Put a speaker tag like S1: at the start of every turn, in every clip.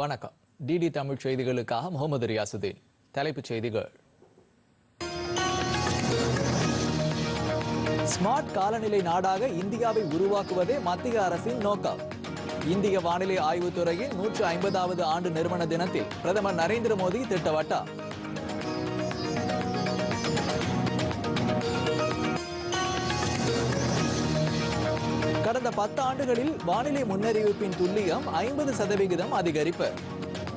S1: வணக்கம் டிடி தமிழ் செய்திகளுக்காக முகமது ரியாசுதீன் தலைப்புச் செய்திகள் ஸ்மார்ட் காலநிலை நாடாக இந்தியாவை உருவாக்குவதே மத்திய அரசின் நோக்கம் இந்திய வானிலை ஆய்வுத்துறையின் நூற்று ஐம்பதாவது ஆண்டு நிறுவன தினத்தில் பிரதமர் நரேந்திர மோடி திட்டவட்டார் கடந்த பத்து ஆண்டுகளில் வானிலை முன்னறிவிப்பின் துல்லியம் ஐம்பது சதவிகிதம் அதிகரிப்பு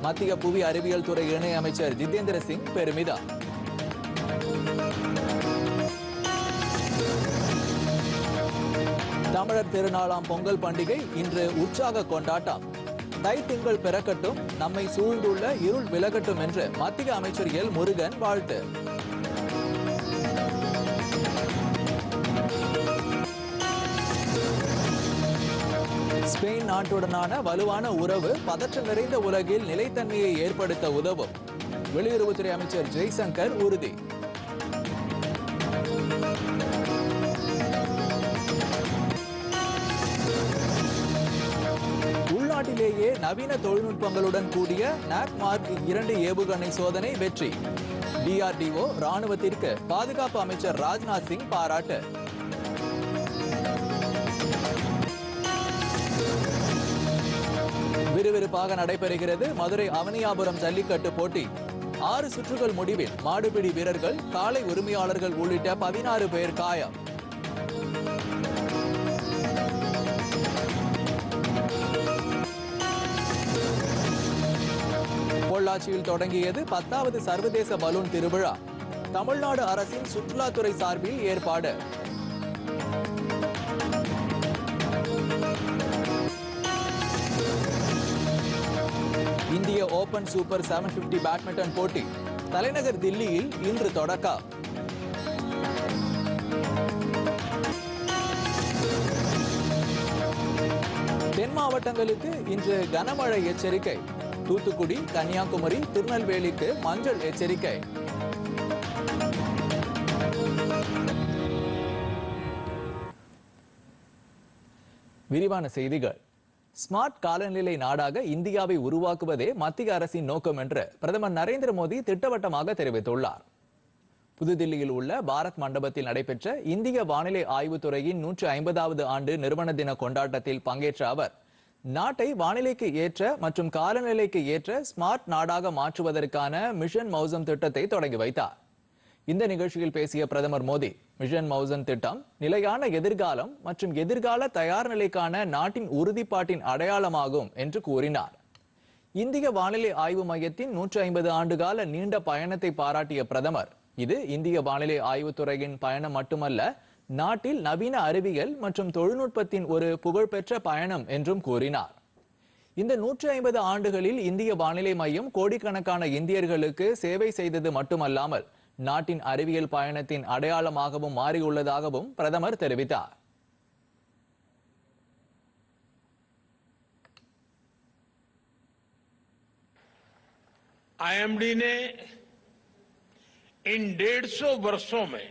S1: மத்திய புவி அறிவியல் துறை இணையமைச்சர் ஜிதேந்திர சிங் பெருமிதம் தமிழர் திருநாளாம் பொங்கல் பண்டிகை இன்று உற்சாக கொண்டாட்டம் தை திங்கள் பிறக்கட்டும் நம்மை சூழ்ந்துள்ள இருள் விலகட்டும் என்று மத்திய அமைச்சர் எல் முருகன் வாழ்த்து ஸ்பெயின் நாட்டுடனான வலுவான உறவு பதற்றம் நிறைந்த உலகில் நிலைத்தன்மையை ஏற்படுத்த உதவும் வெளியுறவுத்துறை அமைச்சர் ஜெய்சங்கர் உறுதி உள்நாட்டிலேயே நவீன தொழில்நுட்பங்களுடன் கூடிய நாக் மார்க் இரண்டு ஏவுகணை சோதனை வெற்றி டிஆர்டிஓ ராணுவத்திற்கு பாதுகாப்பு அமைச்சர் ராஜ்நாத் சிங் பாராட்டு விறுவிறுப்பாக நடைபெறுகிறது மதுரை அவனியாபுரம் ஜல்லிக்கட்டு போட்டி ஆறு சுற்றுகள் முடிவில் மாடுபிடி வீரர்கள் காலை உரிமையாளர்கள் உள்ளிட்ட பதினாறு பேர் காயம் பொள்ளாச்சியில் தொடங்கியது பத்தாவது சர்வதேச பலூன் திருவிழா தமிழ்நாடு அரசின் சுற்றுலாத்துறை சார்பில் ஏற்பாடு இந்திய open super seven fifty badminton போட்டி தலைநகர் தில்லியில் இன்று தொடக்க தென் மாவட்டங்களுக்கு இன்று கனமழை எச்சரிக்கை தூத்துக்குடி கன்னியாகுமரி திருநெல்வேலிக்கு மஞ்சள் எச்சரிக்கை விரிவான செய்திகள் ஸ்மார்ட் காலநிலை நாடாக இந்தியாவை உருவாக்குவதே மத்திய அரசின் நோக்கம் என்று பிரதமர் நரேந்திர மோடி திட்டவட்டமாக தெரிவித்துள்ளார் புதுதில்லியில் உள்ள பாரத் மண்டபத்தில் நடைபெற்ற இந்திய வானிலை ஆய்வுத்துறையின் நூற்றி ஐம்பதாவது ஆண்டு நிறுவன தின கொண்டாட்டத்தில் பங்கேற்ற அவர் நாட்டை வானிலைக்கு ஏற்ற மற்றும் காலநிலைக்கு ஏற்ற ஸ்மார்ட் நாடாக மாற்றுவதற்கான மிஷன் மௌசம் திட்டத்தை தொடங்கி வைத்தார் இந்த நிகழ்ச்சியில் பேசிய பிரதமர் மோடி மிஷன் மவுசன் திட்டம் நிலையான எதிர்காலம் மற்றும் எதிர்கால தயார் நிலைக்கான நாட்டின் உறுதிப்பாட்டின் அடையாளமாகும் என்று கூறினார் இந்திய வானிலை ஆய்வு மையத்தின் நூற்றி ஐம்பது ஆண்டுகால நீண்ட பயணத்தை பாராட்டிய பிரதமர் இது இந்திய வானிலை ஆய்வுத்துறையின் பயணம் மட்டுமல்ல நாட்டில் நவீன அறிவியல் மற்றும் தொழில்நுட்பத்தின் ஒரு புகழ்பெற்ற பயணம் என்றும் கூறினார் இந்த நூற்றி ஐம்பது ஆண்டுகளில் இந்திய வானிலை மையம் கோடிக்கணக்கான இந்தியர்களுக்கு சேவை செய்தது மட்டுமல்லாமல் நாட்டின் அறிவியல் பயணத்தின் அடையாளமாகவும் மாறியுள்ளதாகவும் பிரதமர் தெரிவித்தார்
S2: आईएमडी ने इन डेढ़ सौ वर्षों में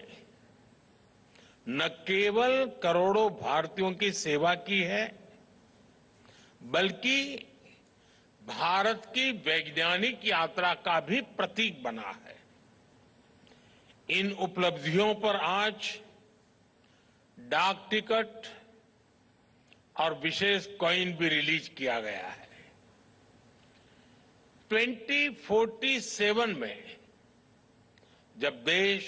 S2: न केवल करोड़ों भारतीयों की सेवा की है बल्कि भारत की वैज्ञानिक यात्रा का भी प्रतीक बना है इन उपलब्धियों पर आज डाक टिकट और विशेष कॉइन भी रिलीज किया गया है 2047 में जब देश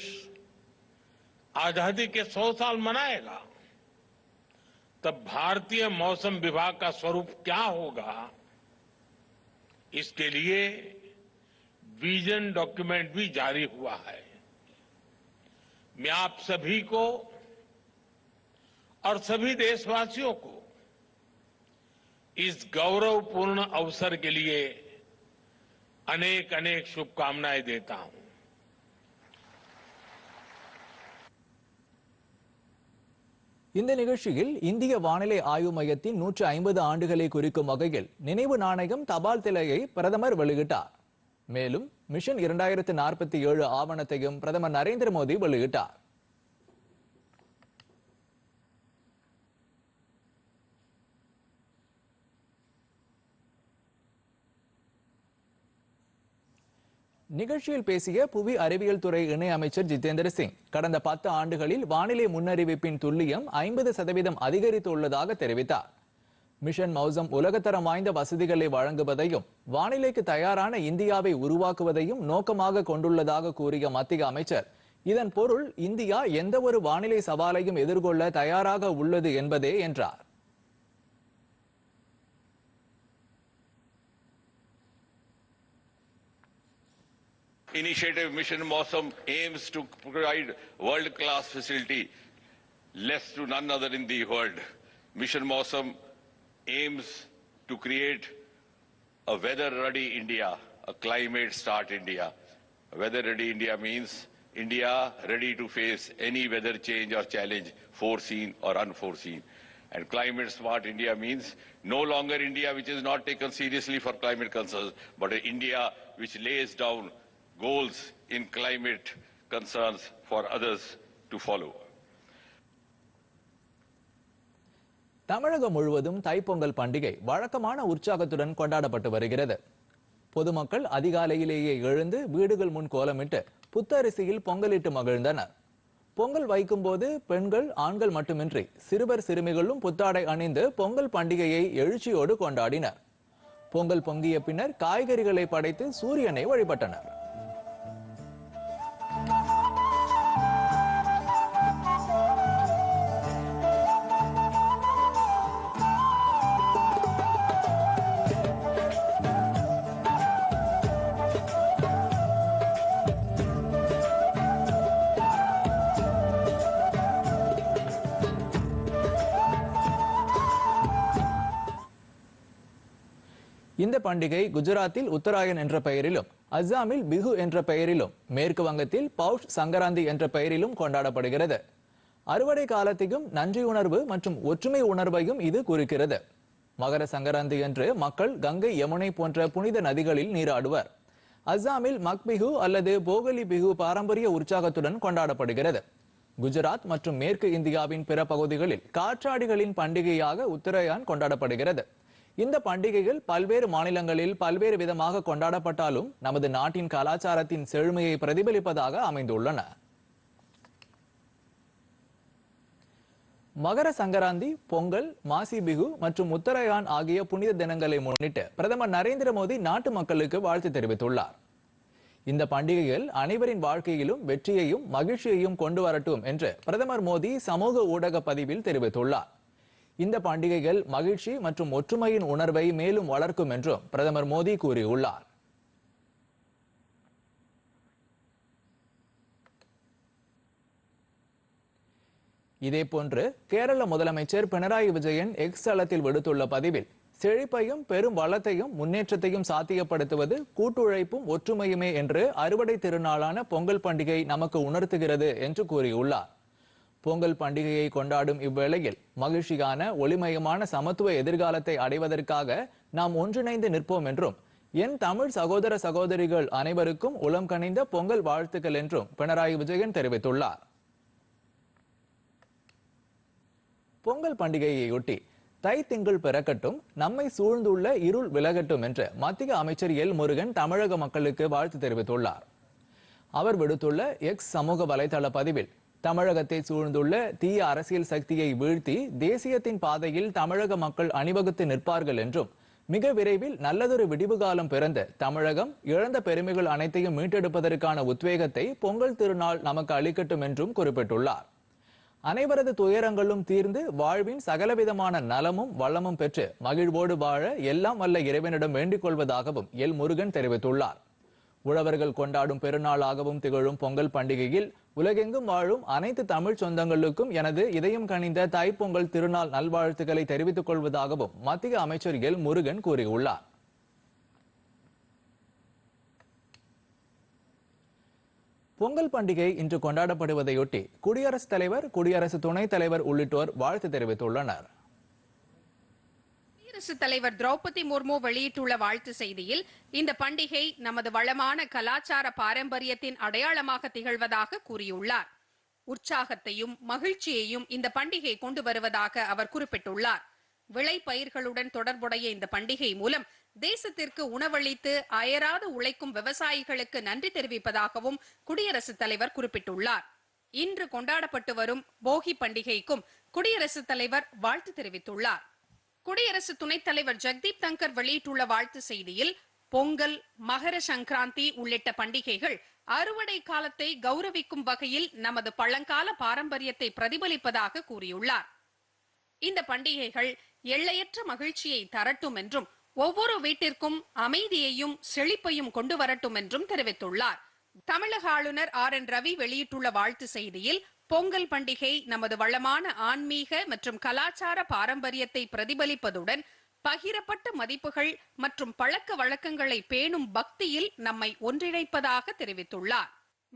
S2: आजादी के 100 साल मनाएगा तब भारतीय मौसम विभाग का स्वरूप क्या होगा इसके लिए विजन डॉक्यूमेंट भी जारी हुआ है मैं आप सभी को और सभी देशवासियों को इस गौरवपूर्ण अवसर के लिए अनेक अनेक शुभकामनाएं देता हूं
S1: இந்த நிகழ்ச்சியில் இந்திய வானிலை ஆய்வு மையத்தின் நூற்று ஐம்பது ஆண்டுகளை குறிக்கும் வகையில் நினைவு நாணயம் தபால் தலையை பிரதமர் வெளியிட்டார் மேலும் மிஷன் இரண்டாயிரத்தி நாற்பத்தி ஏழு ஆவணத்தையும் பிரதமர் நரேந்திர மோடி வெளியிட்டார் நிகழ்ச்சியில் பேசிய புவி அறிவியல் துறை இணை அமைச்சர் ஜிதேந்திர சிங் கடந்த பத்து ஆண்டுகளில் வானிலை முன்னறிவிப்பின் துல்லியம் ஐம்பது சதவீதம் அதிகரித்துள்ளதாக தெரிவித்தார் மிஷன் மௌசம் உலகத்தரம் வாய்ந்த வசதிகளை வழங்குவதையும் வானிலைக்கு தயாரான இந்தியாவை உருவாக்குவதையும் நோக்கமாக கொண்டுள்ளதாக கூறிய மத்திய அமைச்சர் இதன் பொருள் இந்தியா எந்த ஒரு வானிலை சவாலையும் எதிர்கொள்ள தயாராக உள்ளது என்பதே என்றார்
S3: Initiative Mission மோசம் aims to provide world-class facility less to none other in the world. Mission Mosam aims to create a weather-ready India, a climate start India. Weather-ready India means India ready to face any weather change or challenge, foreseen or unforeseen. And climate smart India means no longer India which is not taken seriously for climate concerns, but India which lays down goals in climate concerns for others to follow.
S1: தமிழகம் முழுவதும் தைப்பொங்கல் பண்டிகை வழக்கமான உற்சாகத்துடன் கொண்டாடப்பட்டு வருகிறது பொதுமக்கள் அதிகாலையிலேயே எழுந்து வீடுகள் முன் கோலமிட்டு புத்தரிசியில் பொங்கலிட்டு மகிழ்ந்தனர் பொங்கல் வைக்கும் போது பெண்கள் ஆண்கள் மட்டுமின்றி சிறுவர் சிறுமிகளும் புத்தாடை அணிந்து பொங்கல் பண்டிகையை எழுச்சியோடு கொண்டாடினர் பொங்கல் பொங்கிய பின்னர் காய்கறிகளை படைத்து சூரியனை வழிபட்டனர் இந்த பண்டிகை குஜராத்தில் உத்தராயன் என்ற பெயரிலும் அஸ்ஸாமில் பிஹு என்ற பெயரிலும் மேற்கு வங்கத்தில் பௌஷ் சங்கராந்தி என்ற பெயரிலும் கொண்டாடப்படுகிறது அறுவடை காலத்தையும் நன்றி உணர்வு மற்றும் ஒற்றுமை உணர்வையும் இது குறிக்கிறது மகர சங்கராந்தி என்று மக்கள் கங்கை யமுனை போன்ற புனித நதிகளில் நீராடுவர் அஸ்ஸாமில் மக்பிஹு அல்லது போகலி பிஹு பாரம்பரிய உற்சாகத்துடன் கொண்டாடப்படுகிறது குஜராத் மற்றும் மேற்கு இந்தியாவின் பிற பகுதிகளில் காற்றாடிகளின் பண்டிகையாக உத்தரயான் கொண்டாடப்படுகிறது இந்த பண்டிகைகள் பல்வேறு மாநிலங்களில் பல்வேறு விதமாக கொண்டாடப்பட்டாலும் நமது நாட்டின் கலாச்சாரத்தின் செழுமையை பிரதிபலிப்பதாக அமைந்துள்ளன மகர சங்கராந்தி பொங்கல் மாசி பிகு மற்றும் உத்தரகாண்ட் ஆகிய புனித தினங்களை முன்னிட்டு பிரதமர் நரேந்திர மோடி நாட்டு மக்களுக்கு வாழ்த்து தெரிவித்துள்ளார் இந்த பண்டிகைகள் அனைவரின் வாழ்க்கையிலும் வெற்றியையும் மகிழ்ச்சியையும் கொண்டு வரட்டும் என்று பிரதமர் மோடி சமூக ஊடக பதிவில் தெரிவித்துள்ளார் இந்த பண்டிகைகள் மகிழ்ச்சி மற்றும் ஒற்றுமையின் உணர்வை மேலும் வளர்க்கும் என்றும் பிரதமர் மோடி கூறியுள்ளார் இதேபோன்று கேரள முதலமைச்சர் பினராயி விஜயன் எக்ஸ் தளத்தில் விடுத்துள்ள பதிவில் செழிப்பையும் பெரும் வளத்தையும் முன்னேற்றத்தையும் சாத்தியப்படுத்துவது கூட்டுழைப்பும் ஒற்றுமையுமே என்று அறுவடை திருநாளான பொங்கல் பண்டிகை நமக்கு உணர்த்துகிறது என்று கூறியுள்ளார் பொங்கல் பண்டிகையை கொண்டாடும் இவ்வேளையில் மகிழ்ச்சியான ஒளிமயமான சமத்துவ எதிர்காலத்தை அடைவதற்காக நாம் ஒன்றிணைந்து நிற்போம் என்றும் என் தமிழ் சகோதர சகோதரிகள் அனைவருக்கும் உளம் கனிந்த பொங்கல் வாழ்த்துக்கள் என்றும் பினராயி விஜயன் தெரிவித்துள்ளார் பொங்கல் பண்டிகையையொட்டி தை திங்கள் பிறக்கட்டும் நம்மை சூழ்ந்துள்ள இருள் விலகட்டும் என்று மத்திய அமைச்சர் எல் முருகன் தமிழக மக்களுக்கு வாழ்த்து தெரிவித்துள்ளார் அவர் விடுத்துள்ள எக்ஸ் சமூக வலைதள பதிவில் தமிழகத்தை சூழ்ந்துள்ள தீய அரசியல் சக்தியை வீழ்த்தி தேசியத்தின் பாதையில் தமிழக மக்கள் அணிவகுத்து நிற்பார்கள் என்றும் மிக விரைவில் நல்லதொரு விடிவு காலம் பிறந்த தமிழகம் இழந்த பெருமைகள் அனைத்தையும் மீட்டெடுப்பதற்கான உத்வேகத்தை பொங்கல் திருநாள் நமக்கு அளிக்கட்டும் என்றும் குறிப்பிட்டுள்ளார் அனைவரது துயரங்களும் தீர்ந்து வாழ்வின் சகலவிதமான நலமும் வளமும் பெற்று மகிழ்வோடு வாழ எல்லாம் வல்ல இறைவனிடம் வேண்டிக் கொள்வதாகவும் எல் முருகன் தெரிவித்துள்ளார் உழவர்கள் கொண்டாடும் பெருநாளாகவும் திகழும் பொங்கல் பண்டிகையில் உலகெங்கும் வாழும் அனைத்து தமிழ் சொந்தங்களுக்கும் எனது இதயம் கணிந்த தாய்ப்பொங்கல் திருநாள் நல்வாழ்த்துக்களை தெரிவித்துக் கொள்வதாகவும் மத்திய அமைச்சர் எல் முருகன் கூறியுள்ளார் பொங்கல் பண்டிகை இன்று கொண்டாடப்படுவதையொட்டி குடியரசுத் தலைவர் குடியரசு துணைத் தலைவர் உள்ளிட்டோர் வாழ்த்து தெரிவித்துள்ளனர்
S4: குடியரசுத் தலைவர் திரௌபதி முர்மு வெளியிட்டுள்ள வாழ்த்து செய்தியில் இந்த பண்டிகை நமது வளமான கலாச்சார பாரம்பரியத்தின் அடையாளமாக திகழ்வதாக கூறியுள்ளார் உற்சாகத்தையும் மகிழ்ச்சியையும் இந்த பண்டிகை கொண்டு வருவதாக அவர் குறிப்பிட்டுள்ளார் விளை பயிர்களுடன் தொடர்புடைய இந்த பண்டிகை மூலம் தேசத்திற்கு உணவளித்து அயராது உழைக்கும் விவசாயிகளுக்கு நன்றி தெரிவிப்பதாகவும் குடியரசுத் தலைவர் குறிப்பிட்டுள்ளார் இன்று கொண்டாடப்பட்டு வரும் போகி பண்டிகைக்கும் குடியரசுத் தலைவர் வாழ்த்து தெரிவித்துள்ளார் குடியரசு துணைத் தலைவர் ஜெக்தீப் தங்கர் வெளியிட்டுள்ள வாழ்த்து செய்தியில் பொங்கல் மகர சங்கராந்தி உள்ளிட்ட பண்டிகைகள் அறுவடை காலத்தை கௌரவிக்கும் வகையில் நமது பழங்கால பாரம்பரியத்தை பிரதிபலிப்பதாக கூறியுள்ளார் இந்த பண்டிகைகள் எல்லையற்ற மகிழ்ச்சியை தரட்டும் என்றும் ஒவ்வொரு வீட்டிற்கும் அமைதியையும் செழிப்பையும் கொண்டு வரட்டும் என்றும் தெரிவித்துள்ளார் தமிழக ஆளுநர் ஆர் என் ரவி வெளியிட்டுள்ள வாழ்த்து செய்தியில் பொங்கல் பண்டிகை நமது வளமான ஆன்மீக மற்றும் கலாச்சார பாரம்பரியத்தை பிரதிபலிப்பதுடன் பகிரப்பட்ட மதிப்புகள் மற்றும் பழக்க வழக்கங்களை பேணும் பக்தியில் நம்மை ஒன்றிணைப்பதாக தெரிவித்துள்ளார்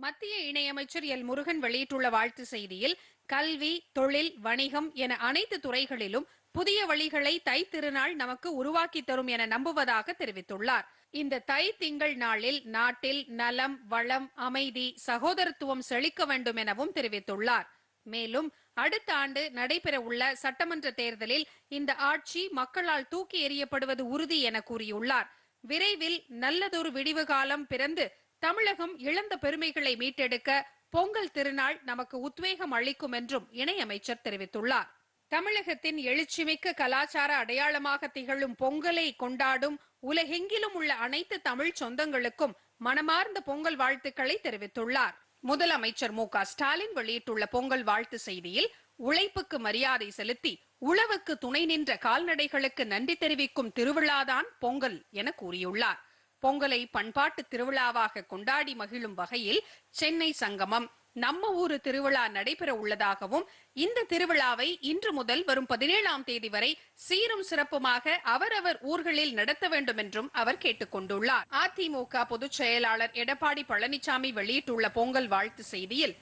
S4: மத்திய இணையமைச்சர் எல் முருகன் வெளியிட்டுள்ள வாழ்த்து செய்தியில் கல்வி தொழில் வணிகம் என அனைத்து துறைகளிலும் புதிய வழிகளை தை திருநாள் நமக்கு உருவாக்கி தரும் என நம்புவதாக தெரிவித்துள்ளார் இந்த தை திங்கள் நாளில் நாட்டில் நலம் வளம் அமைதி சகோதரத்துவம் செழிக்க வேண்டும் எனவும் தெரிவித்துள்ளார் மேலும் அடுத்த ஆண்டு நடைபெற உள்ள சட்டமன்ற தேர்தலில் இந்த ஆட்சி மக்களால் தூக்கி எறியப்படுவது உறுதி என கூறியுள்ளார் விரைவில் நல்லதொரு விடிவு காலம் பிறந்து தமிழகம் இழந்த பெருமைகளை மீட்டெடுக்க பொங்கல் திருநாள் நமக்கு உத்வேகம் அளிக்கும் என்றும் இணையமைச்சர் தெரிவித்துள்ளார் தமிழகத்தின் எழுச்சிமிக்க கலாச்சார அடையாளமாக திகழும் பொங்கலை கொண்டாடும் உலகெங்கிலும் உள்ள அனைத்து தமிழ் சொந்தங்களுக்கும் மனமார்ந்த பொங்கல் வாழ்த்துக்களை தெரிவித்துள்ளார் முதலமைச்சர் மு ஸ்டாலின் வெளியிட்டுள்ள பொங்கல் வாழ்த்து செய்தியில் உழைப்புக்கு மரியாதை செலுத்தி உழவுக்கு துணை நின்ற கால்நடைகளுக்கு நன்றி தெரிவிக்கும் திருவிழாதான் பொங்கல் என கூறியுள்ளார் பொங்கலை பண்பாட்டு திருவிழாவாக கொண்டாடி மகிழும் வகையில் சென்னை சங்கமம் நம்ம ஊரு திருவிழா நடைபெற உள்ளதாகவும் இந்த திருவிழாவை இன்று முதல் வரும் பதினேழாம் தேதி வரை சீரும் சிறப்புமாக அவரவர் ஊர்களில் நடத்த வேண்டும் என்றும் அவர் கேட்டுக் கொண்டுள்ளார் அதிமுக பொதுச் செயலாளர் எடப்பாடி பழனிசாமி வெளியிட்டுள்ள பொங்கல் வாழ்த்து செய்தியில்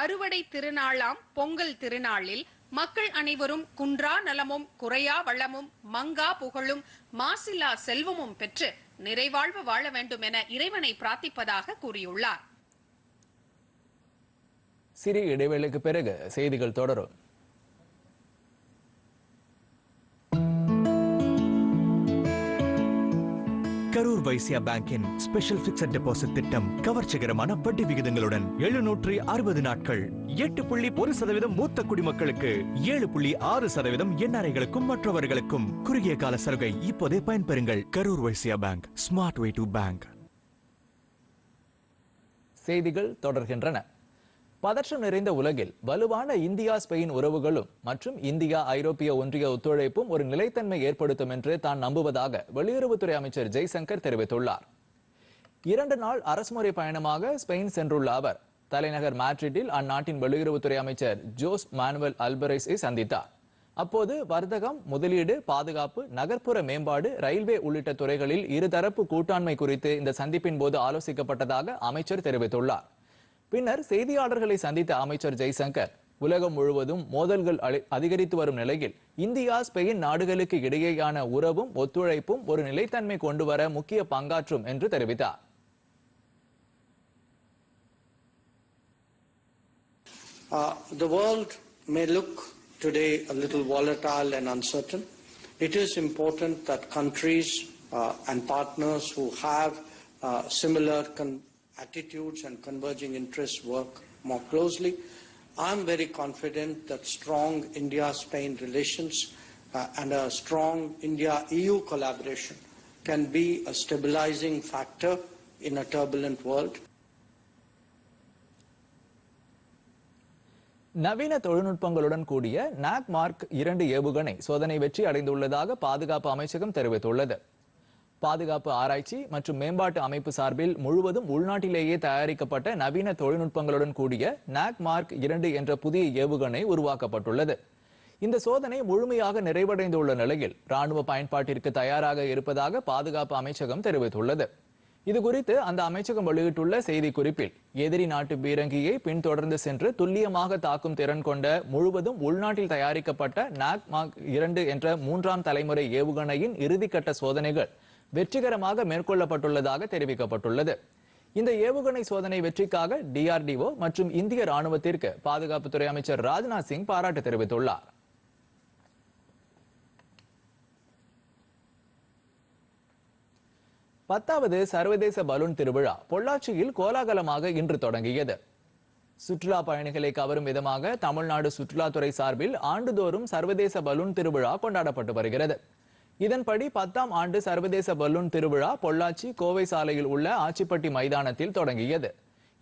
S4: அறுவடை திருநாளாம் பொங்கல் திருநாளில் மக்கள் அனைவரும் குன்றா நலமும் குறையா வளமும் மங்கா புகழும் மாசில்லா செல்வமும் பெற்று நிறைவாழ்வு வாழ வேண்டும் என இறைவனை பிரார்த்திப்பதாக கூறியுள்ளார்
S1: சிறு இடைவேளைக்கு பிறகு செய்திகள் தொடரும்
S5: கரூர் வைசியா பேங்கின் ஸ்பெஷல் பிக்சட் டெபாசிட் திட்டம் கவர்ச்சிகரமான வட்டி விகிதங்களுடன் எழுநூற்றி அறுபது நாட்கள் எட்டு புள்ளி ஒரு சதவீதம் மூத்த குடிமக்களுக்கு ஏழு புள்ளி ஆறு சதவீதம் என்ஆர்ஐகளுக்கும் மற்றவர்களுக்கும் குறுகிய கால சலுகை இப்போதே பயன்பெறுங்கள் Karur Vysya bank smart way to bank
S1: செய்திகள் தொடர்கின்றன பதற்றம் நிறைந்த உலகில் வலுவான இந்தியா ஸ்பெயின் உறவுகளும் மற்றும் இந்தியா ஐரோப்பிய ஒன்றிய ஒத்துழைப்பும் ஒரு நிலைத்தன்மை ஏற்படுத்தும் என்று தான் நம்புவதாக வெளியுறவுத்துறை அமைச்சர் ஜெய்சங்கர் தெரிவித்துள்ளார் இரண்டு நாள் அரசுமுறை பயணமாக ஸ்பெயின் சென்றுள்ள அவர் தலைநகர் மேட்ரிட்டில் அந்நாட்டின் வெளியுறவுத்துறை அமைச்சர் ஜோஸ் மானுவல் அல்பரைஸை சந்தித்தார் அப்போது வர்த்தகம் முதலீடு பாதுகாப்பு நகர்ப்புற மேம்பாடு ரயில்வே உள்ளிட்ட துறைகளில் இருதரப்பு கூட்டாண்மை குறித்து இந்த சந்திப்பின் போது ஆலோசிக்கப்பட்டதாக அமைச்சர் தெரிவித்துள்ளார் பின்னர் செய்தியாளர்களை சந்தித்த அமைச்சர் ஜெய்சங்கர் உலகம் முழுவதும் மோதல்கள் அதிகரித்து வரும் நிலையில் இந்தியா ஸ்பெயின் நாடுகளுக்கு இடையேயான உறவும் ஒத்துழைப்பும் ஒரு நிலைத்தன்மை கொண்டு வர முக்கிய பங்காற்றும் என்று தெரிவித்தார்
S6: uh, today a little volatile and uncertain. It is important that countries uh, and partners who have uh, similar con- attitudes and converging interests work more closely. I'm very confident that strong India-Spain relations uh, and a strong India-EU collaboration can be a stabilizing factor in a turbulent world.
S1: நவீன தொழில்நுட்பங்களுடன் கூடிய knock mark இரண்டு ஏவுகணை சோதனை வெற்றி அடைந்துள்ளதாக பாதுகாப்பு அமைச்சகம் தெரிவித்துள்ளது பாதுகாப்பு ஆராய்ச்சி மற்றும் மேம்பாட்டு அமைப்பு சார்பில் முழுவதும் உள்நாட்டிலேயே தயாரிக்கப்பட்ட நவீன தொழில்நுட்பங்களுடன் கூடிய நாக் மார்க் இரண்டு என்ற புதிய ஏவுகணை உருவாக்கப்பட்டுள்ளது இந்த சோதனை முழுமையாக நிறைவடைந்துள்ள நிலையில் ராணுவ பயன்பாட்டிற்கு தயாராக இருப்பதாக பாதுகாப்பு அமைச்சகம் தெரிவித்துள்ளது இது குறித்து அந்த அமைச்சகம் வெளியிட்டுள்ள செய்திக்குறிப்பில் எதிரி நாட்டு பீரங்கியை பின்தொடர்ந்து சென்று துல்லியமாக தாக்கும் திறன் கொண்ட முழுவதும் உள்நாட்டில் தயாரிக்கப்பட்ட நாக் மார்க் இரண்டு என்ற மூன்றாம் தலைமுறை ஏவுகணையின் இறுதிக்கட்ட சோதனைகள் வெற்றிகரமாக மேற்கொள்ளப்பட்டுள்ளதாக தெரிவிக்கப்பட்டுள்ளது இந்த ஏவுகணை சோதனை வெற்றிக்காக டிஆர்டிஓ மற்றும் இந்திய ராணுவத்திற்கு பாதுகாப்புத்துறை அமைச்சர் ராஜ்நாத் சிங் பாராட்டு தெரிவித்துள்ளார் பத்தாவது சர்வதேச பலூன் திருவிழா பொள்ளாச்சியில் கோலாகலமாக இன்று தொடங்கியது சுற்றுலா பயணிகளை கவரும் விதமாக தமிழ்நாடு சுற்றுலாத்துறை சார்பில் ஆண்டுதோறும் சர்வதேச பலூன் திருவிழா கொண்டாடப்பட்டு வருகிறது இதன்படி பத்தாம் ஆண்டு சர்வதேச பலூன் திருவிழா பொள்ளாச்சி கோவை சாலையில் உள்ள ஆச்சிப்பட்டி மைதானத்தில் தொடங்கியது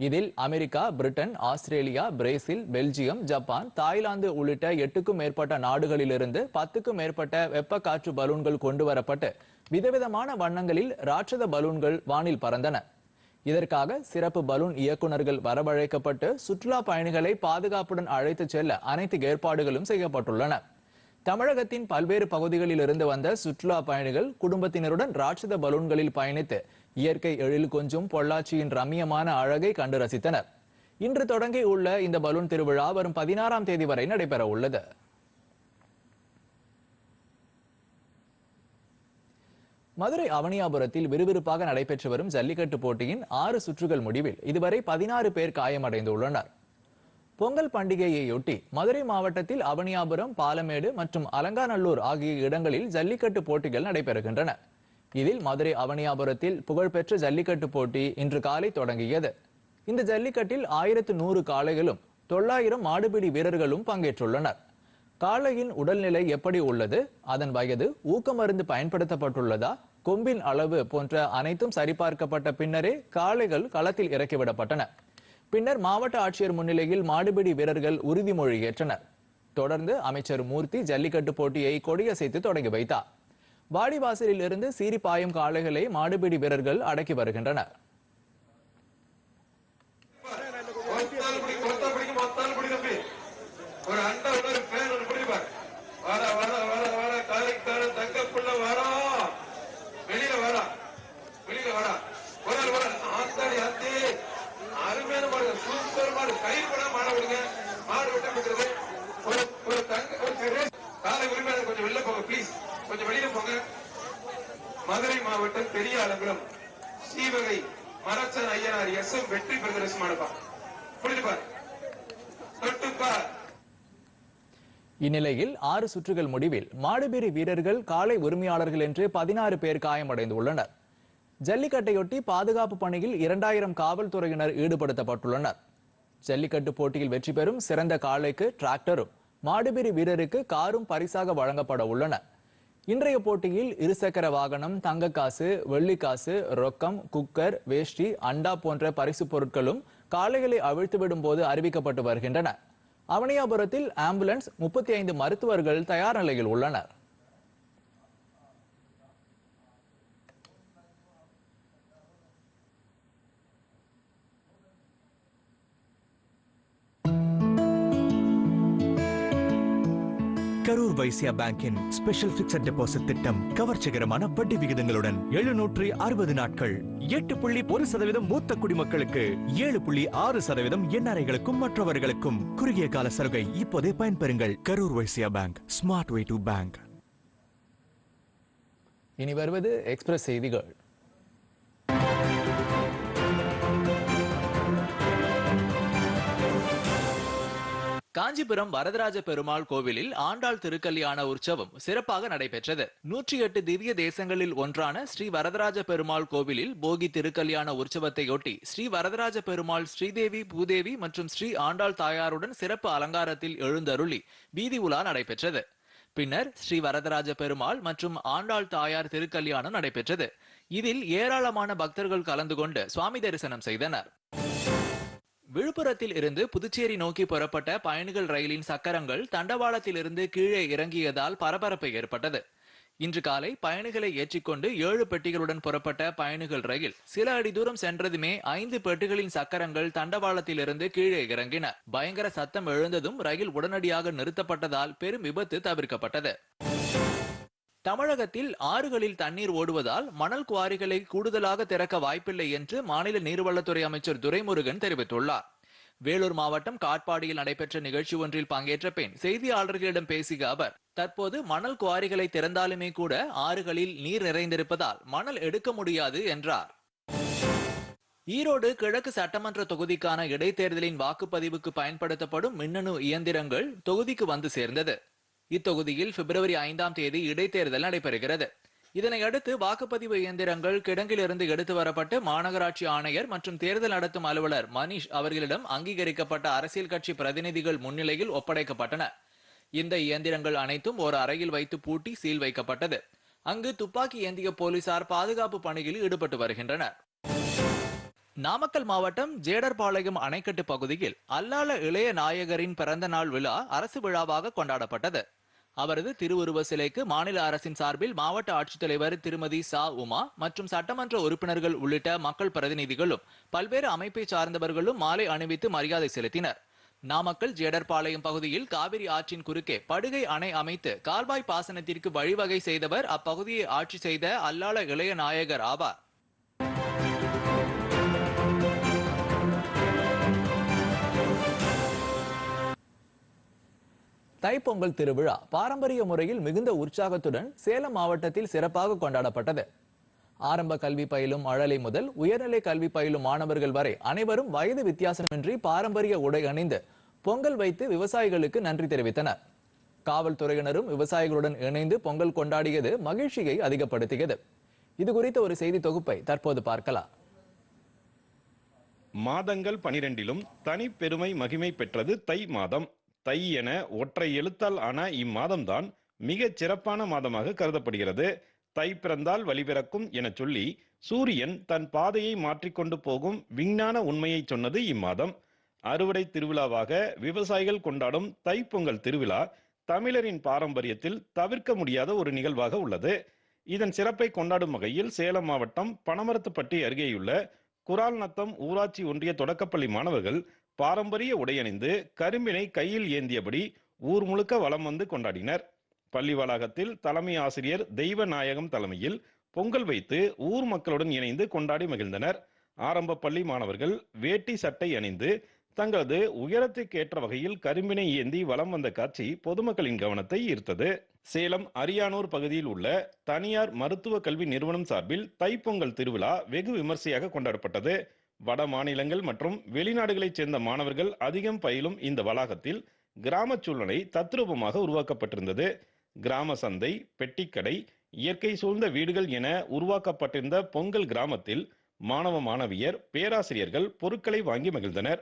S1: இதில் America Britain Australia Brazil Belgium Japan Thailand உள்ளிட்ட எட்டுக்கும் மேற்பட்ட நாடுகளிலிருந்து பத்துக்கும் மேற்பட்ட வெப்ப காற்று பலூன்கள் கொண்டு வரப்பட்டு விதவிதமான வண்ணங்களில் ராட்சத பலூன்கள் வானில் பறந்தன இதற்காக சிறப்பு பலூன் இயக்குநர்கள் வரவழைக்கப்பட்டு சுற்றுலா பயணிகளை பாதுகாப்புடன் அழைத்துச் செல்ல அனைத்து ஏற்பாடுகளும் செய்யப்பட்டுள்ளன தமிழகத்தின் பல்வேறு பகுதிகளில் இருந்து வந்த சுற்றுலா பயணிகள் குடும்பத்தினருடன் ராட்சத பலூன்களில் பயணித்து இயற்கை எழில் கொஞ்சம் பொள்ளாச்சியின் ரம்மியமான அழகை கண்டு ரசித்தனர் இன்று தொடங்கி உள்ள இந்த பலூன் திருவிழா வரும் பதினாறாம் தேதி வரை நடைபெற உள்ளது மதுரை அவனியாபுரத்தில் விறுவிறுப்பாக நடைபெற்று வரும் ஜல்லிக்கட்டு போட்டியின் ஆறு சுற்றுகள் முடிவில் இதுவரை பதினாறு பேர் காயமடைந்துள்ளனர் பொங்கல் பண்டிகையையொட்டி மதுரை மாவட்டத்தில் அவனியாபுரம் பாலமேடு மற்றும் அலங்காநல்லூர் ஆகிய இடங்களில் ஜல்லிக்கட்டு போட்டிகள் நடைபெறுகின்றன இதில் மதுரை அவனியாபுரத்தில் புகழ்பெற்ற ஜல்லிக்கட்டு போட்டி இன்று காலை தொடங்கியது இந்த ஜல்லிக்கட்டில் ஆயிரத்து நூறு காளைகளும் தொள்ளாயிரம் மாடுபிடி வீரர்களும் பங்கேற்றுள்ளனர் காளையின் உடல்நிலை எப்படி உள்ளது அதன் வயது ஊக்கமருந்து பயன்படுத்தப்பட்டுள்ளதா கொம்பின் அளவு போன்ற அனைத்தும் சரிபார்க்கப்பட்ட பின்னரே காளைகள் களத்தில் இறக்கிவிடப்பட்டன பின்னர் மாவட்ட ஆட்சியர் முன்னிலையில் மாடுபிடி வீரர்கள் உறுதிமொழியேற்றனர் தொடர்ந்து அமைச்சர் மூர்த்தி ஜல்லிக்கட்டு போட்டியை கொடியசைத்து தொடங்கி வைத்தார் வாடிவாசலில் இருந்து சீரிப்பாயும் காளைகளை மாடுபிடி வீரர்கள் அடக்கி வருகின்றனர் கொஞ்சம் வெளியில போங்க மதுரை மாவட்டம் பெரிய அலங்குளம் ஸ்ரீவகை மரச்சன் ஐயனார் எஸ் எம் வெற்றி பிரதர்சனம் புரிஞ்சுப்பார் தொட்டுப்பார் இந்நிலையில் ஆறு சுற்றுகள் முடிவில் மாடுபிரி வீரர்கள் காலை உரிமையாளர்கள் என்று பதினாறு பேர் காயமடைந்துள்ளனர் ஜல்லிக்கட்டையொட்டி பாதுகாப்பு பணியில் இரண்டாயிரம் காவல்துறையினர் ஈடுபடுத்தப்பட்டுள்ளனர் ஜல்லிக்கட்டு போட்டியில் வெற்றி பெறும் சிறந்த காளைக்கு டிராக்டரும் மாடுபிரி வீரருக்கு காரும் பரிசாக வழங்கப்பட உள்ளன இன்றைய போட்டியில் இருசக்கர வாகனம் தங்க காசு வெள்ளிக்காசு ரொக்கம் குக்கர் வேஷ்டி அண்டா போன்ற பரிசு பொருட்களும் காளைகளை அவிழ்த்து விடும் போது அறிவிக்கப்பட்டு வருகின்றன அவனியாபுரத்தில் ஆம்புலன்ஸ் முப்பத்தி ஐந்து மருத்துவர்கள் தயார் நிலையில் உள்ளனர் கரூர் வைசியா பேங்கின் ஸ்பெஷல் பிக்சட் டெபாசிட் திட்டம் கவர்ச்சிகரமான வட்டி விகிதங்களுடன் எழுநூற்றி அறுபது நாட்கள் எட்டு புள்ளி ஒரு சதவீதம் மூத்த குடிமக்களுக்கு ஏழு புள்ளி ஆறு சதவீதம் என்ஆர்ஐகளுக்கும் மற்றவர்களுக்கும் குறுகிய கால சலுகை இப்போதே பயன்பெறுங்கள் Karur Vysya bank smart way to bank இனி வருவது எக்ஸ்பிரஸ் செய்திகள் காஞ்சிபுரம் வரதராஜ பெருமாள் கோவிலில் ஆண்டாள் திருக்கல்யாண உற்சவம் சிறப்பாக நடைபெற்றது நூற்றி எட்டு திவ்ய தேசங்களில் ஒன்றான ஸ்ரீ வரதராஜ பெருமாள் கோவிலில் போகி திருக்கல்யாண உற்சவத்தையொட்டி ஸ்ரீ வரதராஜ பெருமாள் ஸ்ரீதேவி பூதேவி மற்றும் ஸ்ரீ ஆண்டாள் தாயாருடன் சிறப்பு அலங்காரத்தில் எழுந்தருளி வீதி உலா நடைபெற்றது பின்னர் ஸ்ரீ வரதராஜ பெருமாள் மற்றும் ஆண்டாள் தாயார் திருக்கல்யாணம் நடைபெற்றது இதில் ஏராளமான பக்தர்கள் கலந்து கொண்டு சுவாமி தரிசனம் செய்தனர் விழுப்புரத்தில் இருந்து புதுச்சேரி நோக்கி புறப்பட்ட பயணிகள் ரயிலின் சக்கரங்கள் தண்டவாளத்தில் இருந்து கீழே இறங்கியதால் பரபரப்பு ஏற்பட்டது இன்று காலை பயணிகளை ஏற்றிக்கொண்டு ஏழு பெட்டிகளுடன் புறப்பட்ட பயணிகள் ரயில் சில அடி தூரம் சென்றதுமே ஐந்து பெட்டிகளின் சக்கரங்கள் தண்டவாளத்தில் இருந்து கீழே இறங்கின பயங்கர சத்தம் எழுந்ததும் ரயில் உடனடியாக நிறுத்தப்பட்டதால் பெரும் விபத்து தவிர்க்கப்பட்டது தமிழகத்தில் ஆறுகளில் தண்ணீர் ஓடுவதால் மணல் குவாரிகளை கூடுதலாக திறக்க வாய்ப்பில்லை என்று மாநில நீர்வளத்துறை அமைச்சர் துரைமுருகன் தெரிவித்துள்ளார் வேலூர் மாவட்டம் காட்பாடியில் நடைபெற்ற நிகழ்ச்சி ஒன்றில் பங்கேற்ற பின் செய்தியாளர்களிடம் பேசிய அவர் தற்போது மணல் குவாரிகளை திறந்தாலுமே கூட ஆறுகளில் நீர் நிறைந்திருப்பதால் மணல் எடுக்க முடியாது என்றார் ஈரோடு கிழக்கு சட்டமன்ற தொகுதிக்கான இடைத்தேர்தலின் வாக்குப்பதிவுக்கு பயன்படுத்தப்படும் மின்னணு இயந்திரங்கள் தொகுதிக்கு வந்து சேர்ந்தது இத்தொகுதியில் பிப்ரவரி ஐந்தாம் தேதி இடைத்தேர்தல் நடைபெறுகிறது இதனையடுத்து வாக்குப்பதிவு இயந்திரங்கள் கிடங்கிலிருந்து எடுத்து வரப்பட்டு மாநகராட்சி ஆணையர் மற்றும் தேர்தல் நடத்தும் அலுவலர் மணிஷ் அவர்களிடம் அங்கீகரிக்கப்பட்ட அரசியல் கட்சி பிரதிநிதிகள் முன்னிலையில் ஒப்படைக்கப்பட்டன இந்த இயந்திரங்கள் அனைத்தும் ஒரு அறையில் வைத்து பூட்டி சீல் வைக்கப்பட்டது அங்கு துப்பாக்கி ஏந்திய போலீசார் பாதுகாப்பு பணியில் ஈடுபட்டு வருகின்றனர் நாமக்கல் மாவட்டம் ஜேடர்பாளையம் அணைக்கட்டு பகுதியில் அல்லால இளைய நாயகரின் பிறந்த நாள் விழா அரசு விழாவாக கொண்டாடப்பட்டது அவரது திருவுருவ சிலைக்கு மாநில அரசின் சார்பில் மாவட்ட ஆட்சித்தலைவர் திருமதி சா உமா மற்றும் சட்டமன்ற உறுப்பினர்கள் உள்ளிட்ட மக்கள் பிரதிநிதிகளும் பல்வேறு அமைப்பை சார்ந்தவர்களும் மாலை அணிவித்து மரியாதை செலுத்தினர் நாமக்கல் ஜேடர்பாளையம் பகுதியில் காவிரி ஆற்றின் குறுக்கே படுகை அணை அமைத்து கால்வாய் பாசனத்திற்கு வழிவகை செய்தவர் அப்பகுதியை ஆட்சி செய்த அல்லாள இளைய நாயகர் ஆவார் தைப்பொங்கல் திருவிழா பாரம்பரிய முறையில் மிகுந்த உற்சாகத்துடன் சேலம் மாவட்டத்தில் சிறப்பாக கொண்டாடப்பட்டது ஆரம்ப கல்வி பயிலும் அழலை முதல் உயர்நிலை கல்வி பயிலும் மாணவர்கள் வரை அனைவரும் வயது வித்தியாசமின்றி பாரம்பரிய உடை அணிந்து பொங்கல் வைத்து விவசாயிகளுக்கு நன்றி தெரிவித்தனர் காவல்துறையினரும் விவசாயிகளுடன் இணைந்து பொங்கல் கொண்டாடியது மகிழ்ச்சியை அதிகப்படுத்தியது இது குறித்த ஒரு செய்தி தொகுப்பை தற்போது பார்க்கலாம்
S7: மாதங்கள் பனிரெண்டிலும் தனி பெருமை மகிமை பெற்றது தை மாதம் தை என ஒற்றை எழுத்தால் ஆன இம்மாதம்தான் மிகச் சிறப்பான மாதமாக கருதப்படுகிறது தை பிறந்தால் வழிபிறக்கும் என சொல்லி சூரியன் தன் பாதையை மாற்றிக்கொண்டு போகும் விஞ்ஞான உண்மையை சொன்னது இம்மாதம் அறுவடை திருவிழாவாக விவசாயிகள் கொண்டாடும் தைப்பொங்கல் திருவிழா தமிழரின் பாரம்பரியத்தில் தவிர்க்க முடியாத ஒரு நிகழ்வாக உள்ளது இதன் சிறப்பை கொண்டாடும் வகையில் சேலம் மாவட்டம் பனமரத்துப்பட்டி அருகேயுள்ள குரால் நத்தம் ஊராட்சி ஒன்றிய தொடக்கப்பள்ளி மாணவர்கள் பாரம்பரிய உடையணிந்து கரும்பினை கையில் ஏந்தியபடி ஊர் முழுக்க வலம் வந்து கொண்டாடினர் பள்ளி வளாகத்தில் தலைமை ஆசிரியர் தெய்வ நாயகம் தலைமையில் பொங்கல் வைத்து ஊர் மக்களுடன் இணைந்து கொண்டாடி மகிழ்ந்தனர் ஆரம்ப பள்ளி மாணவர்கள் வேட்டி சட்டை அணிந்து தங்களது உயரத்துக்கேற்ற வகையில் கரும்பினை ஏந்தி வலம் வந்த காட்சி பொதுமக்களின் கவனத்தை ஈர்த்தது சேலம் அரியானூர் பகுதியில் உள்ள தனியார் மருத்துவ கல்வி நிறுவனம் சார்பில் தைப்பொங்கல் திருவிழா வெகு விமர்சையாக கொண்டாடப்பட்டது வட மாநிலங்கள் மற்றும் வெளிநாடுகளைச் சேர்ந்த மாணவர்கள் அதிகம் பயிலும் இந்த வளாகத்தில் கிராம சூழ்நிலை தத்ரூபமாக உருவாக்கப்பட்டிருந்தது கிராம சந்தை பெட்டிக்கடை இயற்கை சூழ்ந்த வீடுகள் என உருவாக்கப்பட்டிருந்த பொங்கல் கிராமத்தில் மாணவ மாணவியர் பேராசிரியர்கள் பொருட்களை வாங்கி மகிழ்ந்தனர்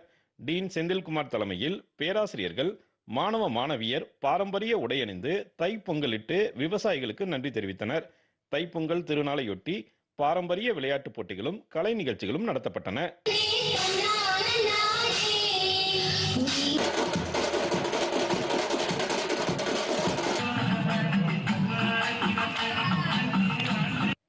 S7: டீன் செந்தில்குமார் தலைமையில் பேராசிரியர்கள் மாணவ மாணவியர் பாரம்பரிய உடையணிந்து தைப்பொங்கலிட்டு விவசாயிகளுக்கு நன்றி தெரிவித்தனர் தைப்பொங்கல் திருநாளையொட்டி பாரம்பரிய விளையாட்டுப் போட்டிகளும் கலை நிகழ்ச்சிகளும் நடத்தப்பட்டன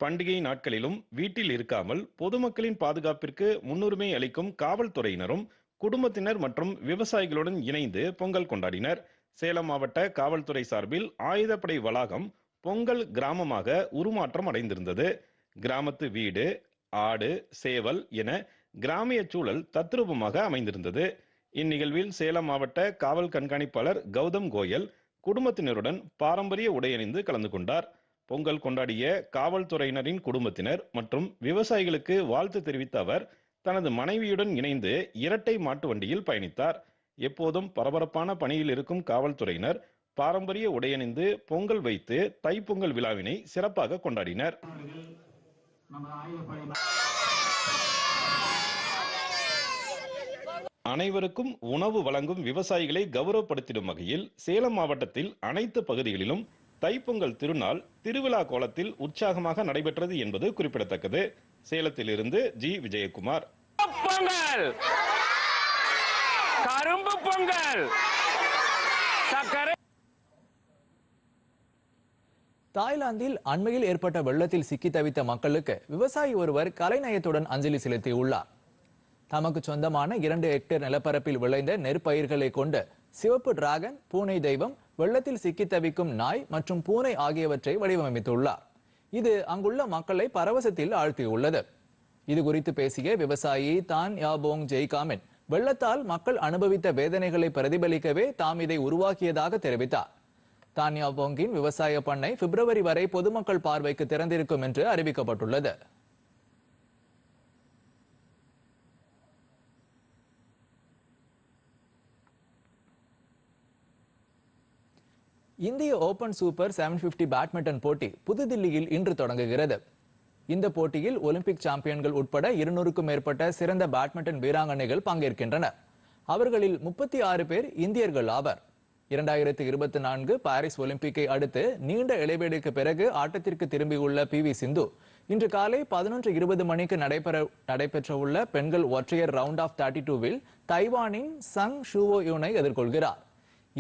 S7: பண்டிகை நாட்களிலும் வீட்டில் இருக்காமல் பொதுமக்களின் பாதுகாப்பிற்கு முன்னுரிமை அளிக்கும் காவல்துறையினரும் குடும்பத்தினர் மற்றும் விவசாயிகளுடன் இணைந்து பொங்கல் கொண்டாடினர் சேலம் மாவட்ட காவல்துறை சார்பில் ஆயுதப்படை வளாகம் பொங்கல் கிராமமாக உருமாற்றம் அடைந்திருந்தது கிராமத்து வீடு ஆடு சேவல் என கிராமிய சூழல் தத்ரூபமாக அமைந்திருந்தது இந்நிகழ்வில் சேலம் மாவட்ட காவல் கண்காணிப்பாளர் கௌதம் கோயல் குடும்பத்தினருடன் பாரம்பரிய உடையணிந்து கலந்து கொண்டார் பொங்கல் கொண்டாடிய காவல்துறையினரின் குடும்பத்தினர் மற்றும் விவசாயிகளுக்கு வாழ்த்து தெரிவித்த அவர் தனது மனைவியுடன் இணைந்து இரட்டை மாட்டு வண்டியில் பயணித்தார் எப்போதும் பரபரப்பான பணியில் இருக்கும் காவல்துறையினர் பாரம்பரிய உடையணிந்து பொங்கல் வைத்து தைப்பொங்கல் விழாவினை சிறப்பாக கொண்டாடினர் அனைவருக்கும் உணவு வழங்கும் விவசாயிகளை கௌரவப்படுத்திடும் வகையில் சேலம் மாவட்டத்தில் அனைத்து பகுதிகளிலும் தைப்பொங்கல் திருநாள் திருவிழா கோலத்தில் உற்சாகமாக நடைபெற்றது என்பது குறிப்பிடத்தக்கது சேலத்தில் இருந்து ஜி விஜயகுமார் பொங்கல் கரும்பு பொங்கல்
S1: சக்கர தாய்லாந்தில் அண்மையில் ஏற்பட்ட வெள்ளத்தில் சிக்கி தவித்த மக்களுக்கு விவசாயி ஒருவர் கலைநயத்துடன் அஞ்சலி செலுத்தியுள்ளார் தமக்கு சொந்தமான இரண்டு ஹெக்டேர் நிலப்பரப்பில் விளைந்த நெற்பயிர்களை கொண்டு சிவப்பு டிராகன் பூனை தெய்வம் வெள்ளத்தில் சிக்கி தவிக்கும் நாய் மற்றும் பூனை ஆகியவற்றை வடிவமைத்துள்ளார் இது அங்குள்ள மக்களை பரவசத்தில் ஆழ்த்தியுள்ளது இது குறித்து பேசிய விவசாயி தான் யாபோங் ஜெய்காமின் வெள்ளத்தால் மக்கள் அனுபவித்த வேதனைகளை பிரதிபலிக்கவே தாம் இதை உருவாக்கியதாக தெரிவித்தார் தானியா வோங்கின் விவசாய பண்ணை பிப்ரவரி வரை பொதுமக்கள் பார்வைக்கு திறந்திருக்கும் என்று அறிவிக்கப்பட்டுள்ளது இந்திய open super seven fifty badminton போட்டி புதுதில்லியில் இன்று தொடங்குகிறது இந்த போட்டியில் ஒலிம்பிக் சாம்பியன்கள் உட்பட இருநூறுக்கும் மேற்பட்ட சிறந்த பேட்மிண்டன் வீராங்கனைகள் பங்கேற்கின்றனர் அவர்களில் முப்பத்தி ஆறு பேர் இந்தியர்கள் ஆவர் இரண்டாயிரத்தி இருபத்தி நான்கு பாரிஸ் ஒலிம்பிக்கை அடுத்து நீண்ட இடைவேளைக்கு பிறகு ஆட்டத்திற்கு திரும்பியுள்ள பி வி சிந்து இன்று காலை பதினொன்று இருபது மணிக்கு நடைபெற நடைபெற்றவுள்ள பெண்கள் ஒற்றையர் ரவுண்ட் ஆஃப் தேர்ட்டி டூவில் தைவானின் சங் ஷூவோ யூனை எதிர்கொள்கிறார்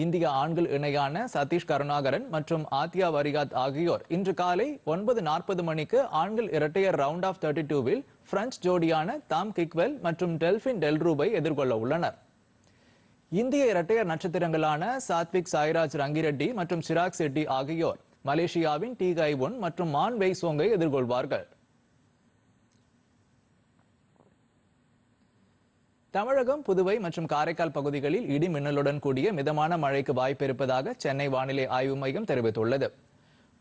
S1: இந்திய ஆண்கள் இணையான சதீஷ் கருணாகரன் மற்றும் ஆத்யா வரிகாத் ஆகியோர் இன்று காலை ஒன்பது நாற்பது மணிக்கு ஆண்கள் இரட்டையர் ரவுண்ட் ஆஃப் தேர்ட்டி டூவில் பிரெஞ்சு ஜோடியான தாம் கிக்வெல் மற்றும் டெல்பின் டெல்ரூபை எதிர்கொள்ள உள்ளனர் இந்திய இரட்டையர் நட்சத்திரங்களான சாத்விக் சாய்ராஜ் ரங்கிரெட்டி மற்றும் சிராக் செட்டி ஆகியோர் மலேசியாவின் டி ஒன் மற்றும் மான் வெய் சோங்கை எதிர்கொள்வார்கள் தமிழகம் புதுவை மற்றும் காரைக்கால் பகுதிகளில் இடி மின்னலுடன் கூடிய மிதமான மழைக்கு வாய்ப்பு இருப்பதாக சென்னை வானிலை ஆய்வு மையம் தெரிவித்துள்ளது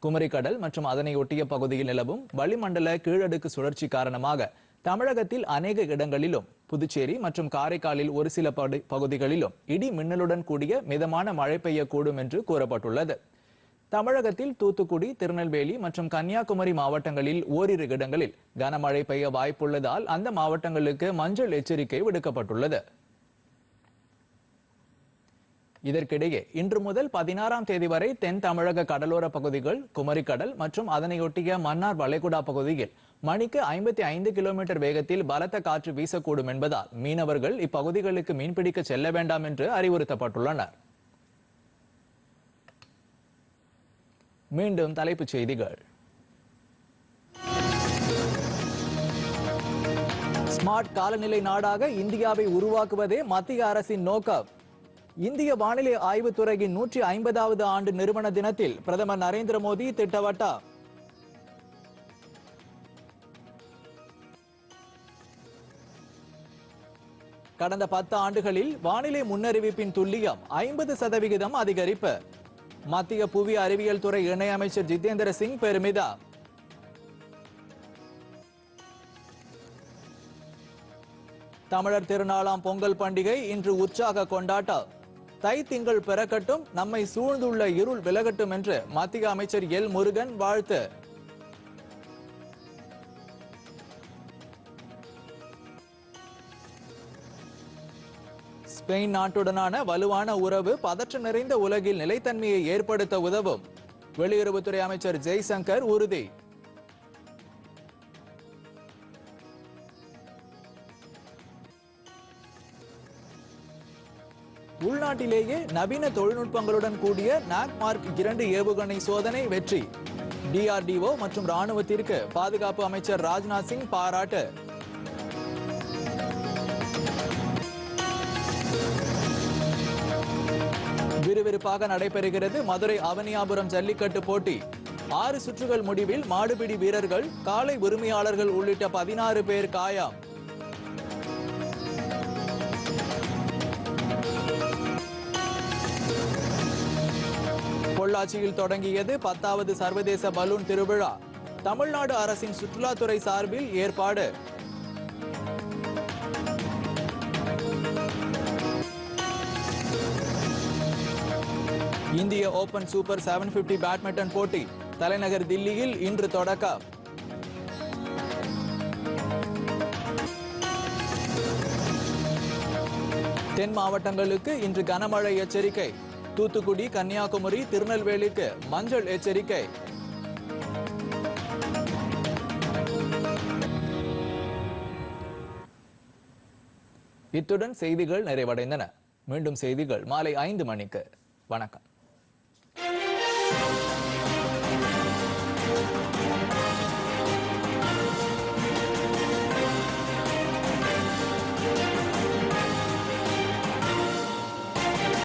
S1: குமரிக்கடல் மற்றும் அதனை ஒட்டிய பகுதியில் நிலவும் வளிமண்டல கீழடுக்கு சுழற்சி காரணமாக தமிழகத்தில் அநேக இடங்களிலும் புதுச்சேரி மற்றும் காரைக்காலில் ஒரு சில பகுதிகளிலும் இடி மின்னலுடன் கூடிய மிதமான மழை பெய்யக்கூடும் என்று கூறப்பட்டுள்ளது தமிழகத்தில் தூத்துக்குடி திருநெல்வேலி மற்றும் கன்னியாகுமரி மாவட்டங்களில் ஓரிரு இடங்களில் கனமழை பெய்ய வாய்ப்புள்ளதால் அந்த மாவட்டங்களுக்கு மஞ்சள் எச்சரிக்கை விடுக்கப்பட்டுள்ளது இதற்கிடையே இன்று முதல் பதினாறாம் தேதி வரை தென் தமிழக கடலோர பகுதிகள் குமரிக்கடல் மற்றும் அதனையொட்டிய மன்னார் வளைகுடா பகுதியில் மணிக்கு ஐம்பத்தி ஐந்து கிலோமீட்டர் வேகத்தில் பலத்த காற்று வீசக்கூடும் என்பதால் மீனவர்கள் இப்பகுதிகளுக்கு மீன்பிடிக்க செல்ல வேண்டாம் என்று அறிவுறுத்தப்பட்டுள்ளனர் மீண்டும் தலைப்புச் செய்திகள் ஸ்மார்ட் காலநிலை நாடாக இந்தியாவை உருவாக்குவதே மத்திய அரசின் நோக்கம் இந்திய வானிலை துறையின் நூற்றி ஐம்பதாவது ஆண்டு நிறுவன தினத்தில் பிரதமர் நரேந்திர மோடி திட்டவட்டா கடந்த பத்து ஆண்டுகளில் வானிலை முன்னறிவிப்பின் துல்லியம் ஐம்பது சதவிகிதம் அதிகரிப்பு மத்திய புவி அறிவியல் துறை இணையமைச்சர் ஜிதேந்திர சிங் பெருமிதா தமிழர் திருநாளாம் பொங்கல் பண்டிகை இன்று உற்சாக கொண்டாட்டம் தை திங்கள் பிறக்கட்டும் நம்மை சூழ்ந்துள்ள இருள் விலகட்டும் என்று மத்திய அமைச்சர் எல் முருகன் வாழ்த்து ஸ்பெயின் நாட்டுடனான வலுவான உறவு பதற்றம் நிறைந்த உலகில் நிலைத்தன்மையை ஏற்படுத்த உதவும் வெளியுறவுத்துறை அமைச்சர் ஜெய்சங்கர் உறுதி உள்நாட்டிலேயே நவீன தொழில்நுட்பங்களுடன் கூடிய நாக் மார்க் இரண்டு ஏவுகணை சோதனை வெற்றி டிஆர்டிஓ மற்றும் ராணுவத்திற்கு பாதுகாப்பு அமைச்சர் ராஜ்நாத் சிங் பாராட்டு விறுவிறுப்பாக நடைபெறுகிறது மதுரை அவனியாபுரம் ஜல்லிக்கட்டு போட்டி ஆறு சுற்றுகள் முடிவில் மாடுபிடி வீரர்கள் காலை உரிமையாளர்கள் உள்ளிட்ட பதினாறு பேர் காயம் பொள்ளாச்சியில் தொடங்கியது பத்தாவது சர்வதேச பலூன் திருவிழா தமிழ்நாடு அரசின் சுற்றுலாத்துறை சார்பில் ஏற்பாடு இந்திய open super seven fifty badminton போட்டி தலைநகர் தில்லியில் இன்று தொடக்கம் தென் மாவட்டங்களுக்கு இன்று கனமழை எச்சரிக்கை தூத்துக்குடி கன்னியாகுமரி திருநெல்வேலிக்கு மஞ்சள் எச்சரிக்கை இத்துடன் செய்திகள் நிறைவடைந்தன மீண்டும் செய்திகள் மாலை ஐந்து மணிக்கு வணக்கம்